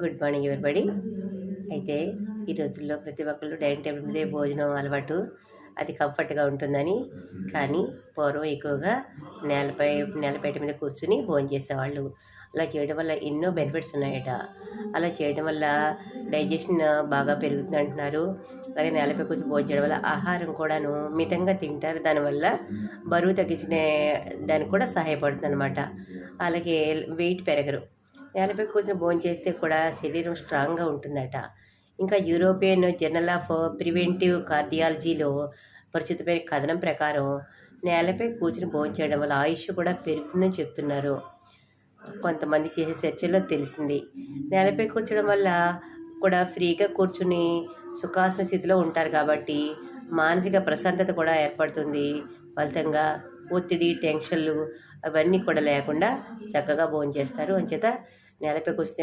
Good morning everybody అయితే ఈ రోజుల్లో ప్రతి ఒక్కళ్ళు డైనింగ్ టేబుల్ మీదే భోజనం అలవాటు. అది కంఫర్ట్గా ఉంటుందని. కానీ పూర్వం ఎక్కువగా నేలపై నేలపేట మీద కూర్చుని భోజనం చేసేవాళ్ళు. అలా చేయడం వల్ల ఎన్నో బెనిఫిట్స్ ఉన్నాయట. అలా చేయడం వల్ల డైజెషన్ బాగా పెరుగుతుంది అంటున్నారు. అలాగే నేలపై కూర్చొని భోజనం చేయడం వల్ల ఆహారం కూడాను మితంగా తింటారు. దానివల్ల బరువు తగ్గించిన దానికి కూడా సహాయపడుతుంది అనమాట అలాగే వెయిట్ పెరగరు. నేలపై కూర్చొని భోజనం చేస్తే కూడా శరీరం స్ట్రాంగ్గా ఉంటుందట. ఇంకా యూరోపియన్ జర్నల్ ఆఫ్ ప్రివెంటివ్ కార్డియాలజీలో పరిచితమైన కథనం ప్రకారం నేలపై కూర్చుని భోజనం చేయడం వల్ల ఆయుష్ కూడా పెరుగుతుందని చెప్తున్నారు. కొంతమంది చేసే చర్చల్లో తెలిసింది. నేలపై కూర్చోడం వల్ల కూడా ఫ్రీగా కూర్చుని సుఖాసన స్థితిలో ఉంటారు కాబట్టి మానసిక ప్రశాంతత కూడా ఏర్పడుతుంది. ఫలితంగా ఒత్తిడి టెన్షన్లు అవన్నీ కూడా లేకుండా చక్కగా భోజనం చేస్తారు అంచేత నేలపైకి వస్తే